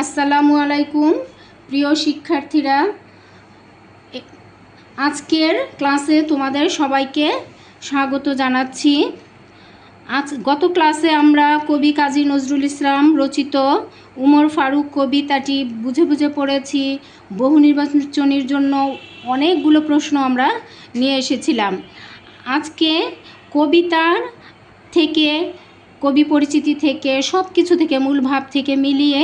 আসসালামু আলাইকুম, প্রিয় শিক্ষার্থীরা। আজকের ক্লাসে তোমাদের সবাইকে স্বাগত জানাচ্ছি। আজ গত ক্লাসে আমরা কবি কাজী নজরুল ইসলাম রচিত উমর ফারুক কবিতাটি বুঝে বুঝে পড়েছি। বহু নির্বাচনীর জন্য অনেকগুলো প্রশ্ন আমরা নিয়ে এসেছিলাম। আজকে কবিতার থেকে কবি পরিচিতি থেকে সব কিছু থেকে, মূল ভাব থেকে মিলিয়ে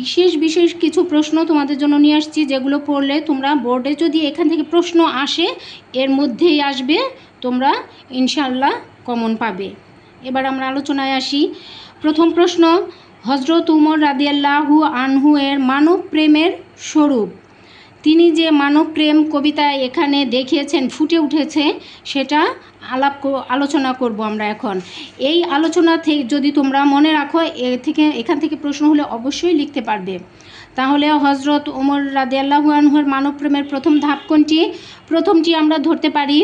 বিশেষ বিশেষ কিছু প্রশ্ন তোমাদের জন্য নিয়ে আসছি, যেগুলো পড়লে তোমরা বোর্ডে যদি এখান থেকে প্রশ্ন আসে, এর মধ্যেই আসবে, তোমরা ইনশাল্লাহ কমন পাবে। এবার আমরা আলোচনায় আসি। প্রথম প্রশ্ন হজরত উমর রাদিয়াল্লাহু আনহু এর মানব প্রেমের স্বরূপ। তিনি যে মানব প্রেম কবিতায় এখানে দেখিয়েছেন, ফুটে উঠেছে, সেটা আলাপ আলোচনা করব আমরা এখন। এই আলোচনা থেকে যদি তোমরা মনে রাখো, এ থেকে, এখান থেকে প্রশ্ন হলে অবশ্যই লিখতে পারবে। তাহলে হজরত ওমর রাদিয়াল্লাহু আনহুর মানব প্রেমের প্রথম ধাপ কোনটি? প্রথমটি আমরা ধরতে পারি,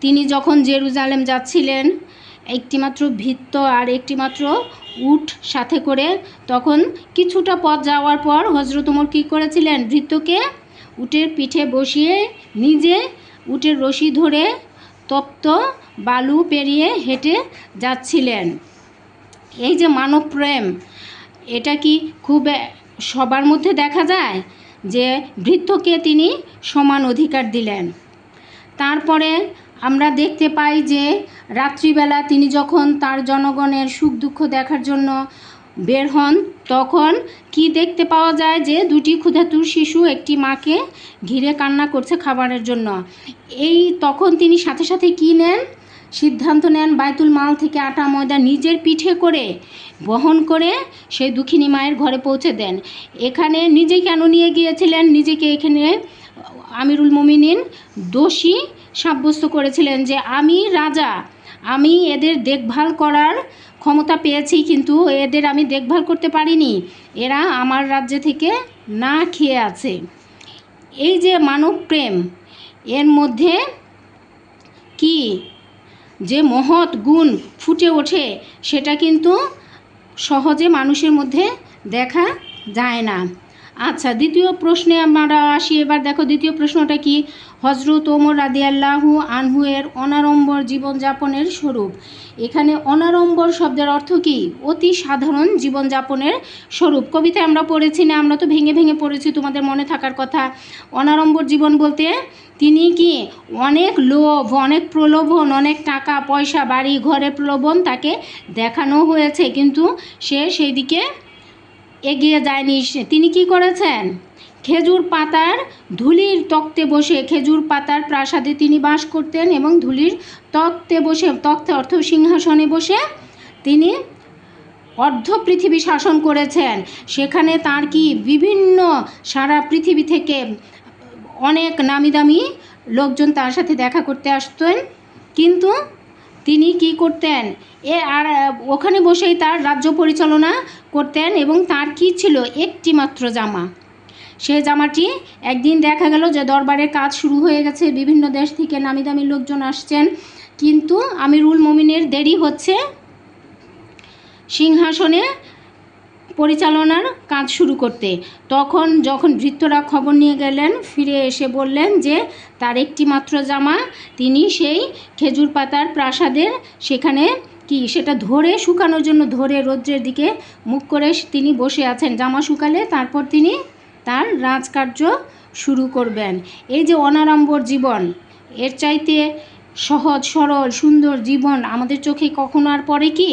তিনি যখন জেরুজালেম যাচ্ছিলেন একটিমাত্র ভিত্ত আর একটিমাত্র উঠ সাথে করে তখন কিছুটা পথ যাওয়ার পর হজরত উমর কী করেছিলেন? ভৃত্যকে উটের পিঠে বসিয়ে নিজে উটের রশি ধরে তপ্ত বালু পেরিয়ে হেঁটে যাচ্ছিলেন। এই যে মানব প্রেম, এটা কি খুব সবার মধ্যে দেখা যায় যে বৃদ্ধকে তিনি সমান অধিকার দিলেন। তারপরে আমরা দেখতে পাই যে রাত্রিবেলা তিনি যখন তার জনগণের সুখ দুঃখ দেখার জন্য বের হন, তখন কি দেখতে পাওয়া যায় যে দুটি ক্ষুধাতুর শিশু একটি মাকে ঘিরে কান্না করছে খাবারের জন্য। এই তখন তিনি সাথে সাথে কী নেন? সিদ্ধান্ত নেন বাইতুল মাল থেকে আটা, ময়দা নিজের পিঠে করে বহন করে সেই দুঃখিনী মায়ের ঘরে পৌঁছে দেন। এখানে নিজে কেন নিয়ে গিয়েছিলেন? নিজেকে এখানে আমিরুল মোমিনিন দোষী সাব্যস্ত করেছিলেন যে আমি রাজা। আমি এদের দেখভাল করার ক্ষমতা পেয়েছি, কিন্তু এদের আমি দেখভাল করতে পারিনি। এরা আমার রাজ্য থেকে না খেয়ে আছে। এই যে মানব প্রেম, এর মধ্যে কি যে মহৎ গুণ ফুটে ওঠে, সেটা কিন্তু সহজে মানুষের মধ্যে দেখা যায় না। আচ্ছা দ্বিতীয় প্রশ্নে আমরা আসি। এবার দেখো, দ্বিতীয় প্রশ্নটা কি? হজরত ওমর রাদিয়াল্লাহু আনহু এর অনাড়ম্বর জীবনযাপনের স্বরূপ। এখানে অনাড়ম্বর শব্দের অর্থ কি? অতি সাধারণ জীবনযাপনের স্বরূপ। কবিতায় আমরা পড়েছি না, আমরা তো ভেঙে ভেঙে পড়েছি, তোমাদের মনে থাকার কথা। অনাড়ম্বর জীবন বলতে তিনি কি? অনেক লোভ, অনেক প্রলোভন, অনেক টাকা, পয়সা, বাড়ি, ঘরে প্রলোভন তাকে দেখানো হয়েছে। কিন্তু সে সেই দিকে এগিয়ে যায়নি তিনি কি করেছেন? খেজুর পাতার ধুলির তক্তে বসে খেজুর পাতার প্রাসাদে তিনি বাস করতেন এবং ধুলির তক্তে বসে, তক্তে অর্থ সিংহাসনে বসে তিনি অর্ধ পৃথিবী শাসন করেছেন। সেখানে তার কি বিভিন্ন সারা পৃথিবী থেকে অনেক নামি দামি লোকজন তার সাথে দেখা করতে আসতেন। কিন্তু তিনি কি করতেন? এ আর, ওখানে বসেই তার রাজ্য পরিচালনা করতেন এবং তার কি ছিল? একটি মাত্র জামা। সে জামাটি একদিন দেখা গেল যে দরবারের কাজ শুরু হয়ে গেছে, বিভিন্ন দেশ থেকে নামি দামি লোকজন আসছেন। কিন্তু আমিরুল মমিনের দেরি হচ্ছে। সিংহাসনে পরিচালনার কাজ শুরু করতে। তখন যখন ভৃত্যরা খবর নিয়ে গেলেন, ফিরে এসে বললেন যে, তার একটি মাত্র জামা, তিনি সেই খেজুর পাতার প্রাসাদের সেখানে কি সেটা ধরে শুকানোর জন্য ধরে রৌদ্রের দিকে মুখ করে তিনি বসে আছেন। জামা শুকালে তারপর তিনি তার রাজকার্য শুরু করবেন। এই যে অনাড়ম্বর জীবন, এর চাইতে সহজ, সরল, সুন্দর জীবন আমাদের চোখে কখনো আর পড়ে কি?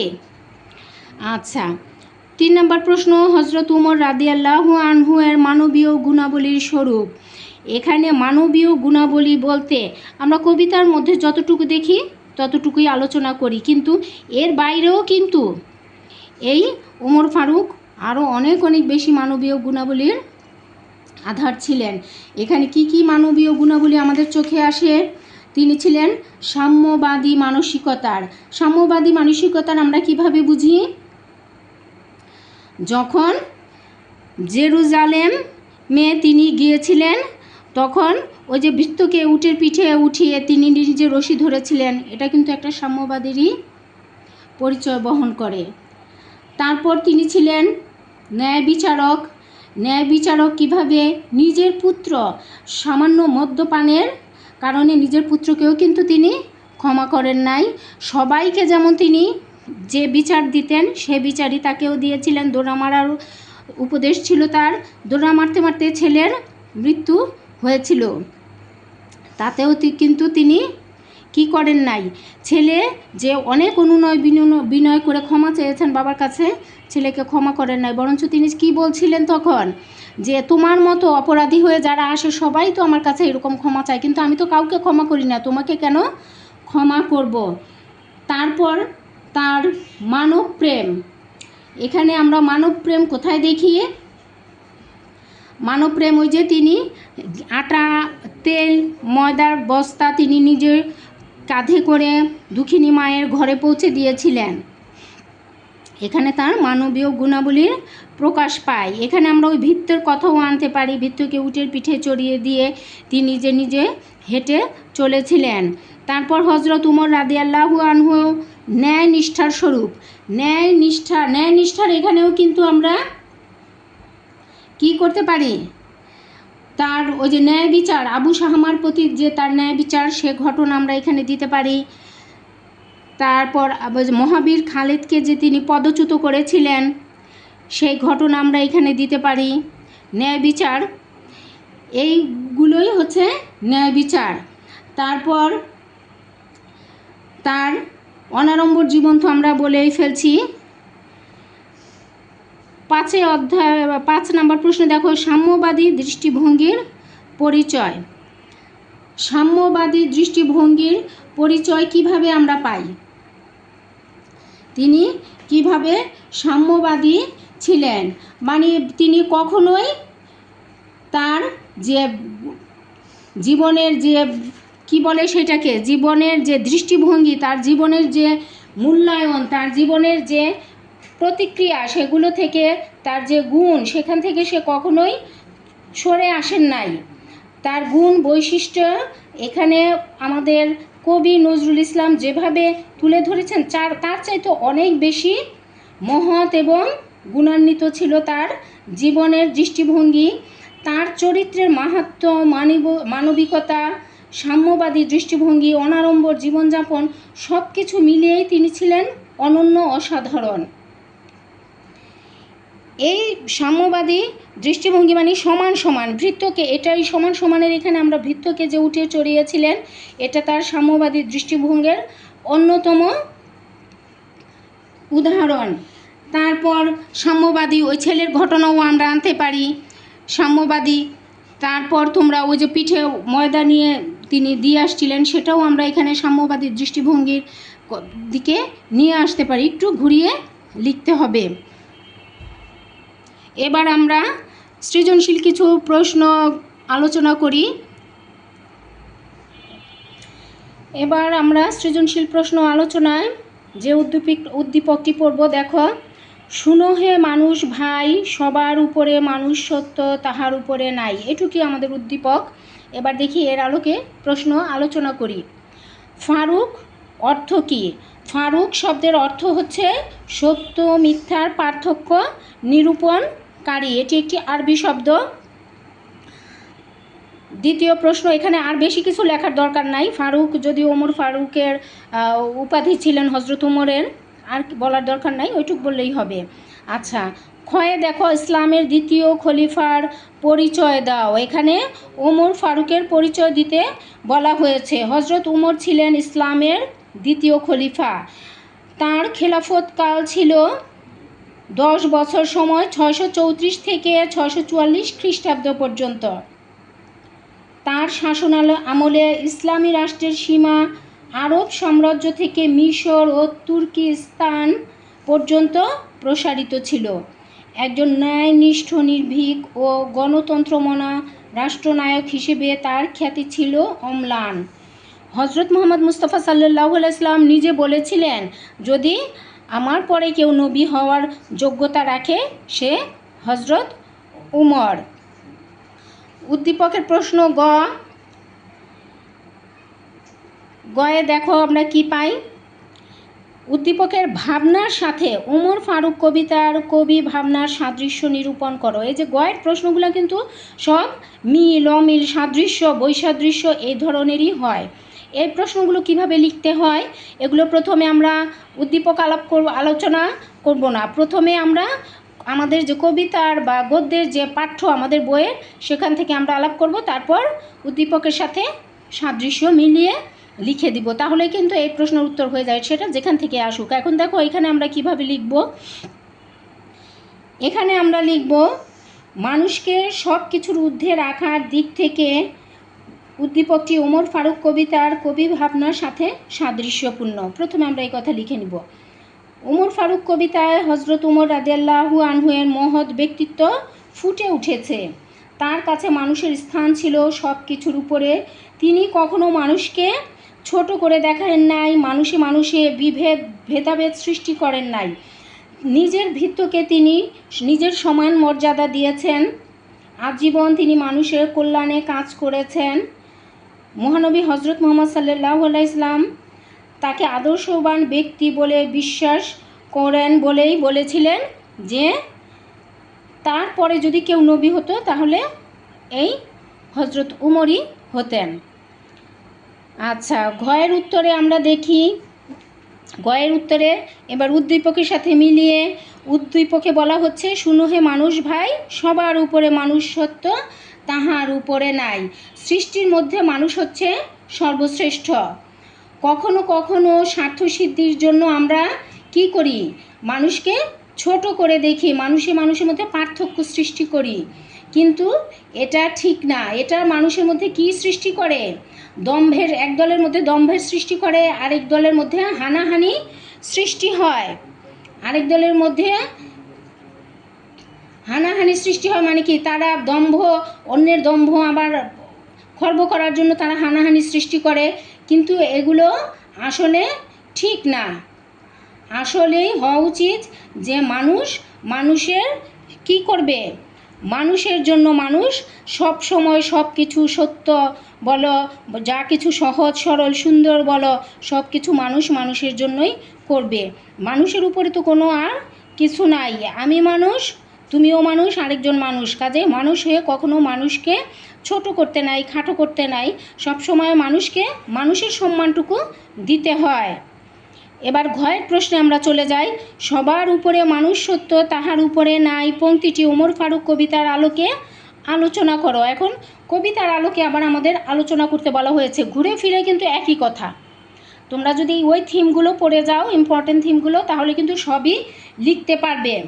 আচ্ছা তিন নম্বর প্রশ্ন হজরত উমর রাদিয়াল্লাহু আনহু এর মানবীয় গুণাবলীর স্বরূপ। এখানে মানবীয় গুণাবলী বলতে আমরা কবিতার মধ্যে যতটুকু দেখি, ততটুকুই আলোচনা করি। কিন্তু এর বাইরেও কিন্তু এই ওমর ফারুক আরও অনেক অনেক বেশি মানবীয় গুণাবলীর আধার ছিলেন। এখানে কি কি মানবীয় গুণাবলী আমাদের চোখে আসে? তিনি ছিলেন সাম্যবাদী মানসিকতার। সাম্যবাদী মানসিকতার আমরা কীভাবে বুঝি? যখন জেরুজালেম মে তিনি গিয়েছিলেন, তখন ওই যে বৃত্তকে উটের পিঠে উঠিয়ে তিনি নিজে রশি ধরেছিলেন। এটা কিন্তু একটা সাম্যবাদীরই পরিচয় বহন করে। তারপর তিনি ছিলেন ন্যায় বিচারক। ন্যায় বিচারক কীভাবে নিজের পুত্র সামান্য মদ্যপানের কারণে নিজের পুত্রকেও কিন্তু তিনি ক্ষমা করেন নাই। সবাইকে যেমন তিনি যে বিচার দিতেন, সে বিচারই তাকেও দিয়েছিলেন। দোড়া মারার উপদেশ ছিল তার। দোড়া মারতে মারতে ছেলের মৃত্যু হয়েছিল। তাতেও কিন্তু তিনি কি করেন নাই? ছেলে যে অনেক অনুনয় বিনয় বিনয় করে ক্ষমা চেয়েছেন বাবার কাছে, ছেলেকে ক্ষমা করেন নাই। বরঞ্চ তিনি কি বলছিলেন তখন? যে তোমার মতো অপরাধী হয়ে যারা আসে, সবাই তো আমার কাছে এরকম ক্ষমা চায়। কিন্তু আমি তো কাউকে ক্ষমা করি না। তোমাকে কেন ক্ষমা করব? তারপর তার মানব প্রেম। এখানে আমরা মানব প্রেম কোথায় দেখি? মানব প্রেম ওই যে তিনি আটা, তেল, ময়দার বস্তা তিনি নিজের কাঁধে করে দুঃখিনী মায়ের ঘরে পৌঁছে দিয়েছিলেন। এখানে তার মানবীয় গুণাবলীর প্রকাশ পায়। এখানে আমরা ওই ভিত্তর কথাও আনতে পারি। ভিত্তকে উটের পিঠে চড়িয়ে দিয়ে তিনি নিজে নিজে হেঁটে চলেছিলেন। তারপর হজরত উমর রাদি আল্লাহু আনহু ন্যায় নিষ্ঠার স্বরূপ। ন্যায় নিষ্ঠা ন্যায় নিষ্ঠার এখানেও কিন্তু আমরা কি করতে পারি? তার ওই যে ন্যায় বিচার, আবু সাহামার প্রতি যে তার ন্যায় বিচার, সে ঘটনা আমরা এখানে দিতে পারি। তারপর মহাবীর খালেদকে যে তিনি পদচ্যুত করেছিলেন, সেই ঘটনা আমরা এখানে দিতে পারি। ন্যায় বিচার, এইগুলোই হচ্ছে ন্যায় বিচার। তারপর তার অনারম্বর জীবন তো আমরা বলেই ফেলছি। পাঁচে অধ্যায়, পাঁচ নাম্বার প্রশ্ন, দেখো, সাম্যবাদী দৃষ্টিভঙ্গির পরিচয়। সাম্যবাদী দৃষ্টিভঙ্গির পরিচয় কীভাবে আমরা পাই? তিনি কীভাবে সাম্যবাদী ছিলেন? মানে তিনি কখনোই তার যে জীবনের যে কি বলে সেটাকে? জীবনের যে দৃষ্টিভঙ্গি, তার জীবনের যে মূল্যায়ন, তার জীবনের যে প্রতিক্রিয়া, সেগুলো থেকে তার যে গুণ, সেখান থেকে সে কখনোই সরে আসেন নাই। তার গুণ, বৈশিষ্ট্য এখানে আমাদের কবি নজরুল ইসলাম যেভাবে তুলে ধরেছেন, চার, তার চাইতে অনেক বেশি মহৎ এবং গুণান্বিত ছিল তার জীবনের দৃষ্টিভঙ্গি। তার চরিত্রের মাহাত্ম্য মানব, মানবিকতা সাম্যবাদী দৃষ্টিভঙ্গি, অনাড়ম্বর জীবনযাপন সব কিছু মিলিয়েই তিনি ছিলেন অনন্য অসাধারণ। এই সাম্যবাদী দৃষ্টিভঙ্গি মানে সমান সমান, ভৃত্যকে এটাই সমান সমানের এখানে আমরা ভৃত্যকে যে উঠে চড়িয়েছিলেন, এটা তার সাম্যবাদী দৃষ্টিভঙ্গের অন্যতম উদাহরণ। তারপর সাম্যবাদী ওই ছেলের ঘটনাও আমরা আনতে পারি। সাম্যবাদী, তারপর তোমরা ওই যে পিঠে ময়দা নিয়ে তিনি দিয়ে আসছিলেন, সেটাও আমরা এখানে সাম্যবাদী দৃষ্টিভঙ্গির দিকে নিয়ে আসতে পারি। একটু ঘুরিয়ে লিখতে হবে। এবার আমরা সৃজনশীল কিছু প্রশ্ন আলোচনা করি। এবার আমরা সৃজনশীল প্রশ্ন আলোচনায় যে উদ্দীপিক, উদ্দীপকটি পড়ব, দেখো। শুনো হে মানুষ ভাই, সবার উপরে মানুষ সত্য, তাহার উপরে নাই। এটুকুই আমাদের উদ্দীপক। এবার দেখি এর আলোকে প্রশ্ন আলোচনা করি। ফারুক অর্থ কী? ফারুক শব্দের অর্থ হচ্ছে সত্য, মিথ্যার পার্থক্য নিরূপণকারী। এটি একটি আরবি শব্দ। দ্বিতীয় প্রশ্ন, এখানে আর বেশি কিছু লেখার দরকার নাই। ফারুক, যদি ওমর ফারুকের উপাধি ছিলেন হজরত উমরের আর বলার দরকার নাই, ওইটুক বললেই হবে। আচ্ছা ক্ষয়ে দেখো ইসলামের দ্বিতীয় খলিফার পরিচয় দাও। এখানে ওমর ফারুকের পরিচয় দিতে বলা হয়েছে। হজরত উমর ছিলেন ইসলামের দ্বিতীয় খলিফা। তার খেলাফত কাল ছিল দশ বছর সময় ছয়শো চৌত্রিশ থেকে ছয়শো চুয়াল্লিশ খ্রিস্টাব্দ পর্যন্ত। তার শাসনাল আমলে ইসলামী রাষ্ট্রের সীমা আরব সাম্রাজ্য থেকে মিশর ও তুর্কিস্তান পর্যন্ত প্রসারিত ছিল। একজন ন্যায়নিষ্ঠ, নির্ভীক ও গণতন্ত্রমনা রাষ্ট্রনায়ক হিসেবে তার খ্যাতি ছিল অম্লান। হজরত মোহাম্মদ মুস্তফা সাল্লাহ ইসলাম নিজে বলেছিলেন, যদি আমার পরে কেউ নবী হওয়ার যোগ্যতা রাখে, সে হজরত উমর। উদ্দীপকের প্রশ্ন, গ, গয়ে দেখো আমরা কি পাই? উদ্দীপকের ভাবনার সাথে ওমর ফারুক কবিতার কবি ভাবনার সাদৃশ্য নিরূপণ করো। এই যে গয়ের প্রশ্নগুলো কিন্তু সব মিল, অমিল, সাদৃশ্য, বৈসাদৃশ্য এই ধরনেরই হয়। এই প্রশ্নগুলো কীভাবে লিখতে হয়, এগুলো প্রথমে আমরা উদ্দীপক আলাপ করব, আলোচনা করব না। প্রথমে আমরা আমাদের যে কবিতার বা গদ্যের যে পাঠ্য আমাদের বইয়ের, সেখান থেকে আমরা আলাপ করব। তারপর উদ্দীপকের সাথে সাদৃশ্য মিলিয়ে লিখে দিব। তাহলে কিন্তু এই প্রশ্নের উত্তর হয়ে যায় সেটা যেখান থেকে আসুক। এখন দেখো, এখানে আমরা কীভাবে লিখব? এখানে আমরা লিখব, মানুষকে সব কিছুর ঊর্ধ্বে রাখার দিক থেকে উদ্দীপকটি ওমর ফারুক কবিতার কবি ভাবনার সাথে সাদৃশ্যপূর্ণ। প্রথমে আমরা এই কথা লিখে নিব। ওমর ফারুক কবিতায় হজরত উমর রাজিয়াল্লাহু আনহুয়ের মহৎ ব্যক্তিত্ব ফুটে উঠেছে। তার কাছে মানুষের স্থান ছিল সব কিছুর উপরে। তিনি কখনো মানুষকে ছোট করে দেখান নাই মানুষে মানুষে বিভেদ, ভেদাভেদ সৃষ্টি করেন নাই। নিজের ভিত্তকে তিনি নিজের সমান মর্যাদা দিয়েছেন। আজীবন তিনি মানুষের কল্যাণে কাজ করেছেন। মহানবী হজরত মোহাম্মদ সাল্লাহ ইসলাম তাকে আদর্শবান ব্যক্তি বলে বিশ্বাস করেন বলেই বলেছিলেন যে, তারপরে যদি কেউ নবী হতো তাহলে এই হজরত উমরই হতেন। আচ্ছা ঘয়ের উত্তরে আমরা দেখি, গয়ের উত্তরে এবার উদ্দীপকের সাথে মিলিয়ে উদ্দীপকে বলা হচ্ছে, শুনো হে মানুষ ভাই, সবার উপরে মানুষ সত্য, তাহার উপরে নাই। সৃষ্টির মধ্যে মানুষ হচ্ছে সর্বশ্রেষ্ঠ। কখনো কখনো স্বার্থসিদ্ধির জন্য আমরা কি করি? মানুষকে ছোট করে দেখি, মানুষে মানুষের মধ্যে পার্থক্য সৃষ্টি করি। কিন্তু এটা ঠিক না। এটা মানুষের মধ্যে কি সৃষ্টি করে? দম্ভের, এক দলের মধ্যে দম্ভের সৃষ্টি করে, আরেক দলের মধ্যে হানাহানি সৃষ্টি হয়। আরেক দলের মধ্যে হানাহানি সৃষ্টি হয় মানে কি? তারা দম্ভ, অন্যের দম্ভ আবার খর্ব করার জন্য তারা হানাহানি সৃষ্টি করে। কিন্তু এগুলো আসলে ঠিক না। আসলেই হওয়া উচিত যে মানুষ মানুষের কি করবে? মানুষের জন্য মানুষ সব সময় সব কিছু সত্য বলো, যা কিছু সহজ, সরল, সুন্দর বলো, সব কিছু মানুষ মানুষের জন্যই করবে। মানুষের উপরে তো কোনো আর কিছু নাই। আমি মানুষ, তুমিও মানুষ, আরেকজন মানুষ। কাজে মানুষ হয়ে কখনো মানুষকে ছোট করতে নাই, খাটো করতে নাই। সব সময় মানুষকে মানুষের সম্মানটুকু দিতে হয়। এবার ঘয়ের প্রশ্নে আমরা চলে যাই। সবার উপরে মানুষ সত্য তাহার উপরে নাই। পংক্তিটি ওমর ফারুক কবিতার আলোকে আলোচনা করো। এখন কবিতার আলোকে আবার আমাদের আলোচনা করতে বলা হয়েছে। ঘুরে ফিরে কিন্তু একই কথা। তোমরা যদি ওই থিমগুলো পড়ে যাও ইম্পর্টেন্ট থিমগুলো, তাহলে কিন্তু সবই লিখতে পারবে।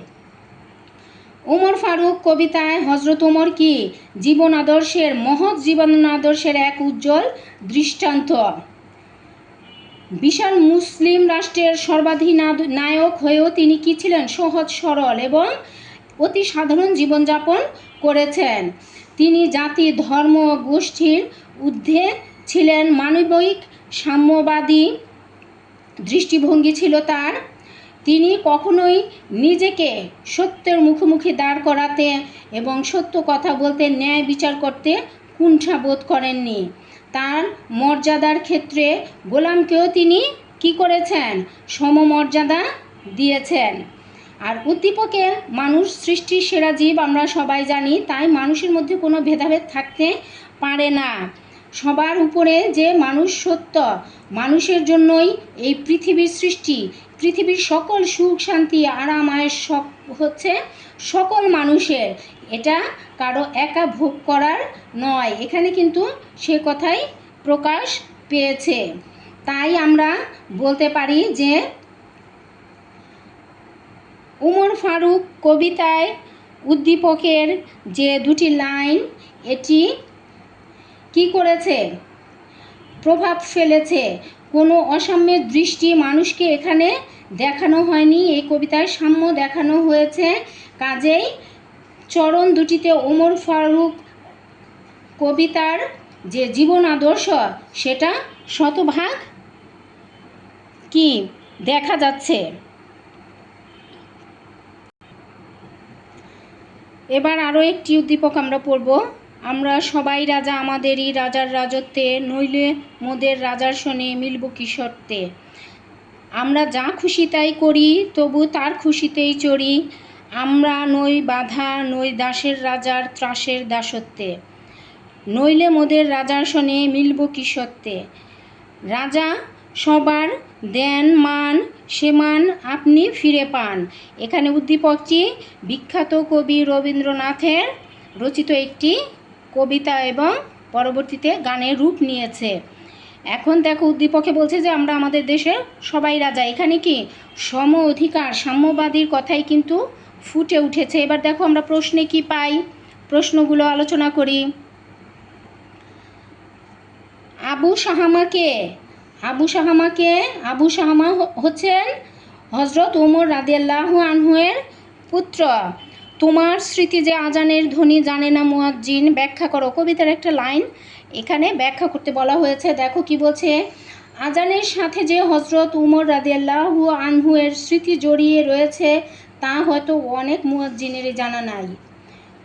ওমর ফারুক কবিতায় হজরত ওমর কি? জীবন আদর্শের, মহৎ জীবন আদর্শের এক উজ্জ্বল দৃষ্টান্ত। বিশাল মুসলিম রাষ্ট্রের সর্বাধিনায়ক হয়েও তিনি কি ছিলেন? সহজ, সরল এবং অতি সাধারণ জীবনযাপন করেছেন। তিনি জাতি, ধর্ম, গোষ্ঠীর ঊর্ধ্বে ছিলেন। মানবিক সাম্যবাদী দৃষ্টিভঙ্গি ছিল তার। তিনি কখনোই নিজেকে সত্যের মুখোমুখি দাঁড় করাতে এবং সত্য কথা বলতে ন্যায় বিচার করতে কুণ্ঠা বোধ করেননি। তার মর্যাদার ক্ষেত্রে গোলামকেও তিনি কি করেছেন? সমমর্যাদা দিয়েছেন। আর উদ্দীপকে মানুষ সৃষ্টির সেরা জীব আমরা সবাই জানি, তাই মানুষের মধ্যে কোনো ভেদাভেদ থাকতে পারে না। সবার উপরে যে মানুষ সত্য, মানুষের জন্যই এই পৃথিবীর সৃষ্টি, পৃথিবীর সকল সুখ, শান্তি, আরাম আয়ের হচ্ছে সকল মানুষের। এটা কারও একা ভোগ করার নয়। এখানে কিন্তু সে কথাই প্রকাশ পেয়েছে। তাই আমরা বলতে পারি যে উমর ফারুক কবিতায় উদ্দীপকের যে দুটি লাইন, এটি কি করেছে? প্রভাব ফেলেছে। কোনো অসাম্যের দৃষ্টি মানুষকে এখানে দেখানো হয়নি। এই কবিতায় সাম্য দেখানো হয়েছে। কাজেই চরণ দুটিতে ওমর ফারুক কবিতার যে জীবন আদর্শ, সেটা শতভাগ কি দেখা যাচ্ছে? এবার আরও একটি উদ্দীপক আমরা পড়ব। আমরা সবাই রাজা, আমাদেরই রাজার রাজত্বে, নইলে মোদের রাজার শোনে মিলব কি শর্তে? আমরা যা খুশি তাই করি, তবু তার খুশিতেই চড়ি। আমরা নই বাধা, নই দাসের রাজার ত্রাসের দাসত্বে। নইলে মোদের রাজার শনে মিলব কি সত্যে? রাজা সবার দেন, মান সে মান আপনি ফিরে পান। এখানে উদ্দীপকটি বিখ্যাত কবি রবীন্দ্রনাথের রচিত একটি কবিতা এবং পরবর্তীতে গানের রূপ নিয়েছে। এখন দেখো উদ্দীপকে বলছে যে, আমরা আমাদের দেশের সবাই রাজা। এখানে কি সম অধিকার, সাম্যবাদীর কথাই কিন্তু ফুটে উঠেছে। এবার দেখো আমরা প্রশ্নে কি পাই? প্রশ্নগুলো আলোচনা করি। আবু সাহামাকে আবু সাহামাকে আবু সাহামা হচ্ছেন হজরত ওমর রাদিয়াল্লাহু আনহুয়ের পুত্র। তোমার স্মৃতি যে আজানের ধ্বনি জানে না মুয়াজ্জিন। ব্যাখ্যা করো। কবিতার একটা লাইন এখানে ব্যাখ্যা করতে বলা হয়েছে। দেখো কি বলছে, আজানের সাথে যে হজরত উমর রাদিয়াল্লাহু আনহুয়ের স্মৃতি জড়িয়ে রয়েছে তা হয়তো অনেক মুয়াজ্জিনেরই জানা নাই।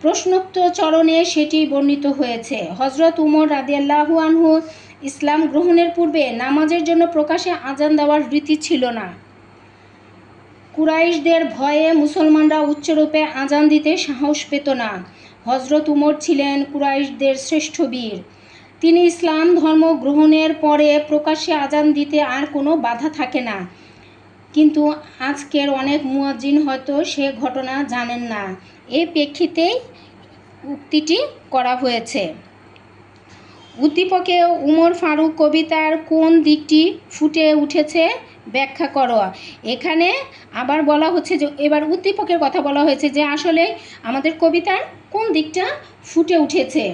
প্রশ্নোত্তর চরণে সেটি বর্ণিত হয়েছে। হজরত উমর রাদিয়াল্লাহু আনহু ইসলাম গ্রহণের পূর্বে নামাজের জন্য প্রকাশে আজান দেওয়ার রীতি ছিল না। কুরাইশদের ভয়ে মুসলমানরা উচ্চরূপে আজান দিতে সাহস পেত না। হজরত উমর ছিলেন কুরাইশদের শ্রেষ্ঠ বীর। তিনি ইসলাম ধর্ম গ্রহণের পরে প্রকাশ্যে আজান দিতে আর কোনো বাধা থাকে না। কিন্তু আজকের অনেক মুয়াজ্জিন হয়তো সে ঘটনা জানেন না। এই প্রেক্ষিতেই উক্তিটি করা হয়েছে। উদ্দীপকে উমর ফারুক কবিতার কোন দিকটি ফুটে উঠেছে ব্যাখ্যা করো। এখানে আবার বলা হচ্ছে যে, এবার উদ্দীপকের কথা বলা হয়েছে যে, আসলে আমাদের কবিতার কোন দিকটা ফুটে উঠেছে।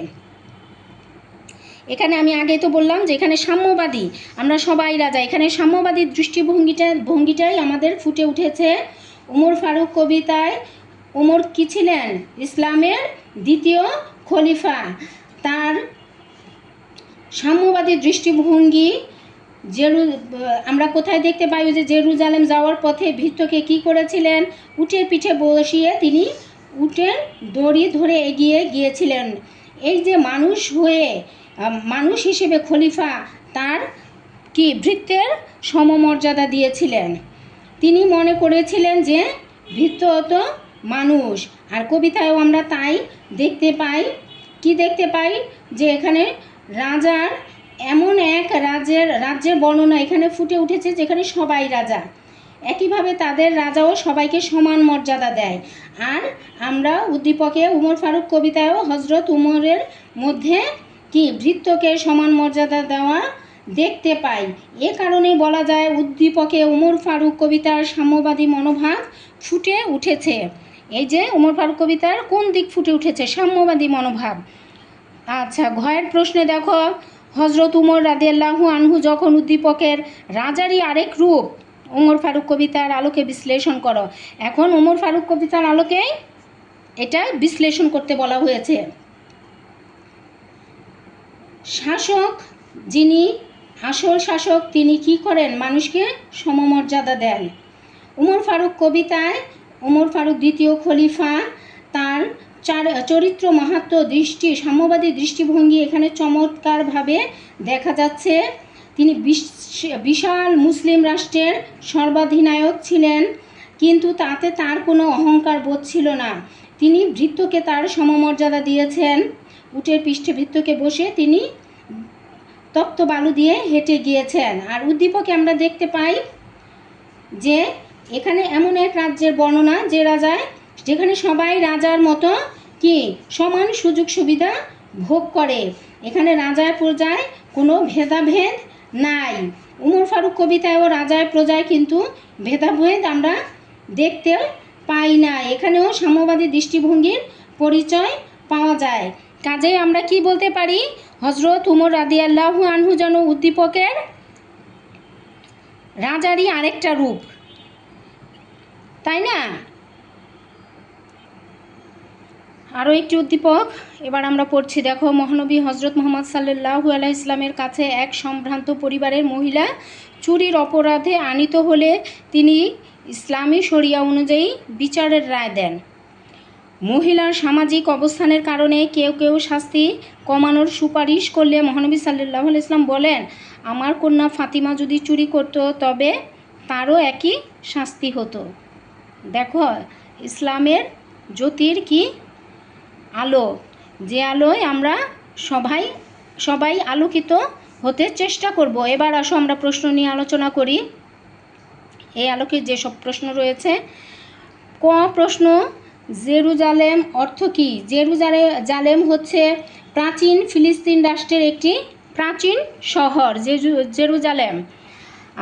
এখানে আমি আগেই তো বললাম যে এখানে সাম্যবাদী, আমরা সবাই রাজা। এখানে সাম্যবাদী দৃষ্টিভঙ্গিটা, ভঙ্গিটাই আমাদের ফুটে উঠেছে। উমর ফারুক কবিতায় উমর কি ছিলেন? ইসলামের দ্বিতীয় খলিফা। তার সাম্যবাদী দৃষ্টিভঙ্গি, জেরু, আমরা কোথায় দেখতে পাই? যে জেরুজালেম যাওয়ার পথে ভৃত্যকে কি করেছিলেন? উটের পিঠে বসিয়ে তিনি উটের দড়ি ধরে এগিয়ে গিয়েছিলেন। এই যে মানুষ হয়ে মানুষ হিসেবে খলিফা তার কি ভৃত্যের সমমর্যাদা দিয়েছিলেন। তিনি মনে করেছিলেন যে ভৃত্য তো মানুষ, আর কবিতায়ও আমরা তাই দেখতে পাই। কি দেখতে পাই? যে এখানে রাজার এমন এক রাজ্যের রাজ্যের বর্ণনা এখানে ফুটে উঠেছে যেখানে সবাই রাজা। একইভাবে তাদের রাজাও সবাইকে সমান মর্যাদা দেয়। আর আমরা উদ্দীপকে উমর ফারুক কবিতায়ও হজরত উমরের মধ্যে কি ভৃত্যকে সমান মর্যাদা দেওয়া দেখতে পাই। এ কারণেই বলা যায়, উদ্দীপকে উমর ফারুক কবিতার সাম্যবাদী মনোভাব ফুটে উঠেছে। এই যে, উমর ফারুক কবিতার কোন দিক ফুটে উঠেছে? সাম্যবাদী মনোভাব। আচ্ছা ঘয়ের প্রশ্নে দেখো হজরত উমর রাদিয়াল্লাহু আনহু যখন উদ্দীপকের রাজারই আরেক রূপ, উমর ফারুক কবিতার আলোকে বিশ্লেষণ করো। এখন উমর ফারুক কবিতার আলোকেই এটা বিশ্লেষণ করতে বলা হয়েছে। শাসক যিনি আসল শাসক, তিনি কি করেন? মানুষকে সমমর্যাদা দেন। উমর ফারুক কবিতায় উমর ফারুক দ্বিতীয় খলিফা, তার চার, চরিত্র মাহাত্ম, দৃষ্টি, সাম্যবাদী দৃষ্টিভঙ্গি এখানে চমৎকারভাবে দেখা যাচ্ছে। তিনি বিশ- বিশাল মুসলিম রাষ্ট্রের সর্বাধিনায়ক ছিলেন, কিন্তু তাতে তার কোনো অহংকার বোধ ছিল না। তিনি ভৃত্যকে তার সমমর্যাদা দিয়েছেন। উটের পৃষ্ঠভিত্তকে বসে তিনি তপ্ত বালু দিয়ে হেঁটে গিয়েছেন। আর উদ্দীপকে আমরা দেখতে পাই যে এখানে এমন এক রাজ্যের বর্ণনা যে রাজায় যেখানে সবাই রাজার মতো কি সমান সুযোগ সুবিধা ভোগ করে। এখানে রাজায় প্রজায় কোনো ভেদাভেদ নাই। উমর ফারুক কবিতায়ও রাজায় প্রজায় কিন্তু ভেদাভেদ আমরা দেখতে পাই না। এখানেও সাম্যবাদী দৃষ্টিভঙ্গির পরিচয় পাওয়া যায়। কাজেই আমরা কি বলতে পারি? হজরত উমর রাদিয়াল্লাহু আনহু যেন উদ্দীপকের রাজারই আরেকটা রূপ। তাই না? আরও একটি উদ্দীপক। এবার আমরা পড়ছি, দেখো, মহানবী হজরত মোহাম্মদ সাল্লাহু আলাহ ইসলামের কাছে এক সম্ভ্রান্ত পরিবারের মহিলা চুরির অপরাধে আনিত হলে তিনি ইসলামী শরিয়া অনুযায়ী বিচারের রায় দেন। মহিলার সামাজিক অবস্থানের কারণে কেউ কেউ শাস্তি কমানোর সুপারিশ করলে মহানবী সাল্লাহ ইসলাম বলেন, আমার কন্যা ফাতিমা যদি চুরি করত, তবে তারও একই শাস্তি হতো। দেখো, ইসলামের জ্যোতির কি আলো? যে আলোয় আমরা সবাই সবাই আলোকিত হতে চেষ্টা করব। এবার আসো, আমরা প্রশ্ন নিয়ে আলোচনা করি। এই আলোকে যেসব প্রশ্ন রয়েছে, ক প্রশ্ন জেরুজালেম অর্থ কী? জেরুজালে জালেম হচ্ছে প্রাচীন ফিলিস্তিন রাষ্ট্রের একটি প্রাচীন শহর জেরুজালেম।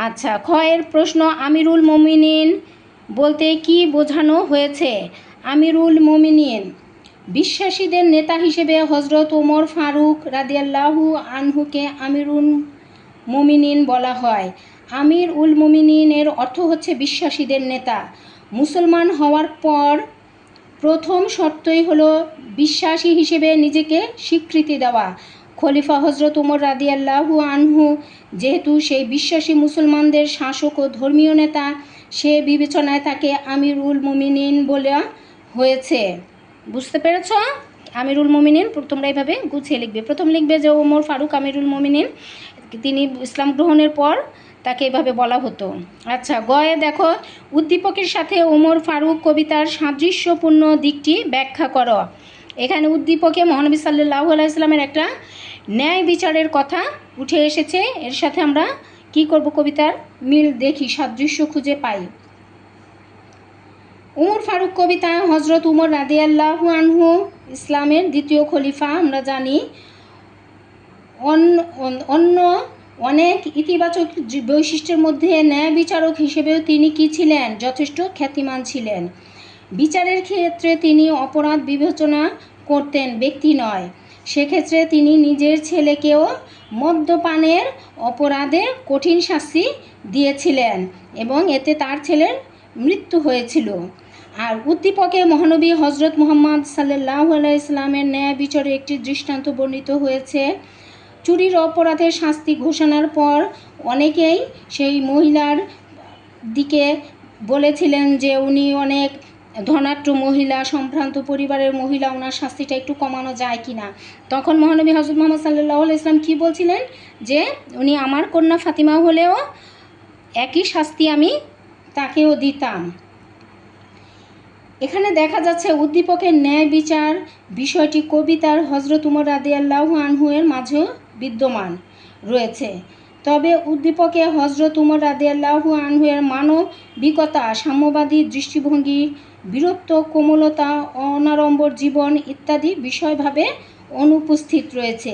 আচ্ছা খ এর প্রশ্ন, আমিরুল মোমিনিন বলতে কি বোঝানো হয়েছে? আমিরুল মোমিনিন, বিশ্বাসীদের নেতা হিসেবে হজরত ওমর ফারুক রাদিয়াল্লাহু আনহুকে আমিরুল মুমিনিন বলা হয়। আমির উল মুমিনিনের অর্থ হচ্ছে বিশ্বাসীদের নেতা। মুসলমান হওয়ার পর প্রথম শর্তই হলো বিশ্বাসী হিসেবে নিজেকে স্বীকৃতি দেওয়া। খলিফা হজরত উমর রাদিয়াল্লাহু আনহু যেহেতু সেই বিশ্বাসী মুসলমানদের শাসক ও ধর্মীয় নেতা, সে বিবেচনায় তাকে আমিরুল মুমিনিন বলা হয়েছে। বুঝতে পেরেছ? আমিরুল মোমিনিন, তোমরা এইভাবে গুছিয়ে লিখবে। প্রথম লিখবে যে, ওমর ফারুক আমিরুল মোমিনিন। তিনি ইসলাম গ্রহণের পর তাকে এভাবে বলা হতো। আচ্ছা গয়ে দেখো, উদ্দীপকের সাথে ওমর ফারুক কবিতার সাদৃশ্যপূর্ণ দিকটি ব্যাখ্যা করো। এখানে উদ্দীপকে মহানবী সাল্লাহ আলাইসলামের একটা ন্যায় বিচারের কথা উঠে এসেছে। এর সাথে আমরা কি করব কবিতার মিল দেখি, সাদৃশ্য খুঁজে পাই। উমর ফারুক কবিতা হজরত উমর রাদিয়াল্লাহু আনহু ইসলামের দ্বিতীয় খলিফা, আমরা জানি। অন্য অন্য অনেক ইতিবাচক বৈশিষ্ট্যের মধ্যে ন্যায় বিচারক হিসেবেও তিনি কি ছিলেন? যথেষ্ট খ্যাতিমান ছিলেন। বিচারের ক্ষেত্রে তিনি অপরাধ বিবেচনা করতেন, ব্যক্তি নয়। সেক্ষেত্রে তিনি নিজের ছেলেকেও মদ্যপানের অপরাধে কঠিন শাস্তি দিয়েছিলেন এবং এতে তার ছেলের মৃত্যু হয়েছিল। আর উদ্দীপকে মহানবী হজরত মুহাম্মদ সাল্লাহ আলাইসলামের ন্যায় বিচারে একটি দৃষ্টান্ত বর্ণিত হয়েছে। চুরির অপরাধের শাস্তি ঘোষণার পর অনেকেই সেই মহিলার দিকে বলেছিলেন যে উনি অনেক ধনাঢ্য মহিলা, সম্ভ্রান্ত পরিবারের মহিলা ওনার শাস্তিটা একটু কমানো যায় কি না তখন মহানবী হজরত মোহাম্মদ সাল্লাহ ইসলাম কী বলছিলেন? যে উনি আমার কন্যা ফাতিমা হলেও একই শাস্তি আমি তাকেও দিতাম। এখানে দেখা যাচ্ছে উদ্দীপকের ন্যায় বিচার বিষয়টি কবিতার হজরত উমর রাদি আল্লাহ আনহুয়ের মাঝেও বিদ্যমান রয়েছে। তবে উদ্দীপকে হজরত উমর রাদি আল্লাহ আনহুয়ের মানবিকতা, সাম্যবাদী দৃষ্টিভঙ্গি বীরত্ব কোমলতা, অনাড়ম্বর জীবন ইত্যাদি বিষয়ভাবে অনুপস্থিত রয়েছে।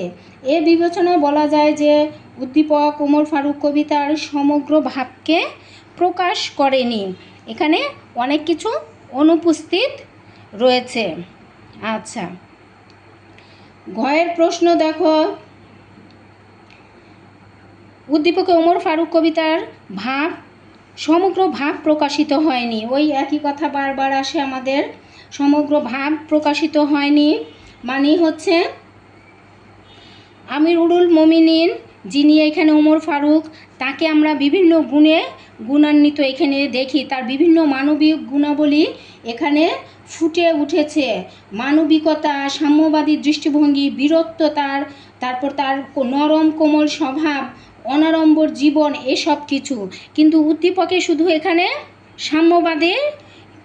এ বিবেচনায় বলা যায় যে উদ্দীপক উমর ফারুক কবিতার সমগ্র ভাবকে প্রকাশ করেনি। এখানে অনেক কিছু অনুপস্থিত রয়েছে। আচ্ছা ঘয়ের প্রশ্ন দেখো। উদ্দীপকে ওমর ফারুক কবিতার ভাব, সমগ্র ভাব প্রকাশিত হয়নি। ওই একই কথা বারবার আসে আমাদের। সমগ্র ভাব প্রকাশিত হয়নি। মানে হচ্ছে আমির উরুল মমিনিন, যিনি এখানে ওমর ফারুক, তাকে আমরা বিভিন্ন গুণে গুণান্বিত এখানে দেখি। তার বিভিন্ন মানবিক গুণাবলী এখানে ফুটে উঠেছে। মানবিকতা, সাম্যবাদী দৃষ্টিভঙ্গি, বীরত্ব তার, তারপর তার নরম কোমল স্বভাব অনাড়ম্বর জীবন এসব কিছু। কিন্তু উদ্দীপকে শুধু এখানে সাম্যবাদের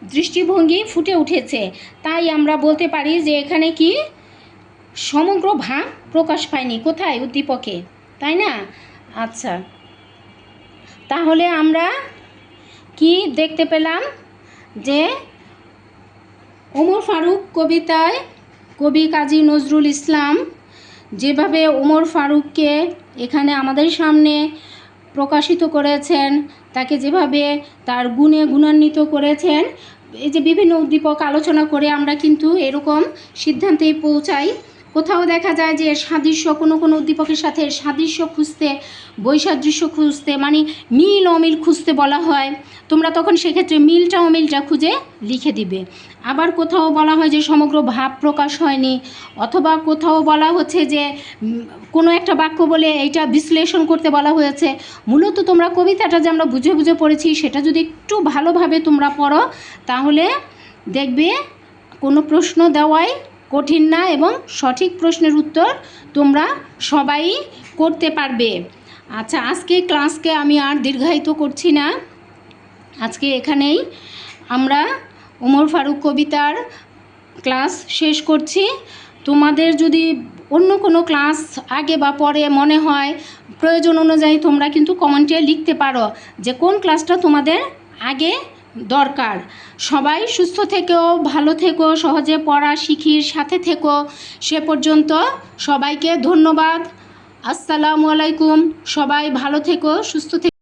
দৃষ্টিভঙ্গি ফুটে উঠেছে। তাই আমরা বলতে পারি যে এখানে কি সমগ্র ভাব প্রকাশ পায়নি। কোথায় উদ্দীপকে? তাই না? আচ্ছা। তাহলে আমরা কি দেখতে পেলাম? যে ওমর ফারুক কবিতায় কবি কাজী নজরুল ইসলাম যেভাবে ওমর ফারুককে এখানে আমাদের সামনে প্রকাশিত করেছেন, তাকে যেভাবে তার গুণে গুণান্বিত করেছেন, এই যে বিভিন্ন উদ্দীপক আলোচনা করে আমরা কিন্তু এরকম সিদ্ধান্তেই পৌঁছাই। কোথাও দেখা যায় যে সাদৃশ্য, কোনো কোনো উদ্দীপকের সাথে সাদৃশ্য খুঁজতে, বৈসাদৃশ্য খুঁজতে মানে মিল অমিল খুঁজতে বলা হয়। তোমরা তখন সেক্ষেত্রে মিলটা অমিলটা খুঁজে লিখে দিবে। আবার কোথাও বলা হয় যে সমগ্র ভাব প্রকাশ হয়নি, অথবা কোথাও বলা হচ্ছে যে কোনো একটা বাক্য বলে এইটা বিশ্লেষণ করতে বলা হয়েছে। মূলত তোমরা কবিতাটা যে আমরা বুঝে বুঝে পড়েছি, সেটা যদি একটু ভালোভাবে তোমরা পড়ো, তাহলে দেখবে কোনো প্রশ্ন দেওয়াই কঠিন না এবং সঠিক প্রশ্নের উত্তর তোমরা সবাই করতে পারবে। আচ্ছা আজকে ক্লাসকে আমি আর দীর্ঘায়িত করছি না। আজকে এখানেই আমরা ওমর ফারুক কবিতার ক্লাস শেষ করছি। তোমাদের যদি অন্য কোনো ক্লাস আগে বা পরে মনে হয়, প্রয়োজন অনুযায়ী তোমরা কিন্তু কমেন্টে লিখতে পারো যে কোন ক্লাসটা তোমাদের আগে দরকার। সবাই সুস্থ থেকো, ভালো থেকো, সহজে পড়া শিখির সাথে থেকো। সে পর্যন্ত সবাইকে ধন্যবাদ। আসসালামু আলাইকুম। সবাই ভালো থেকো, সুস্থ থেকো।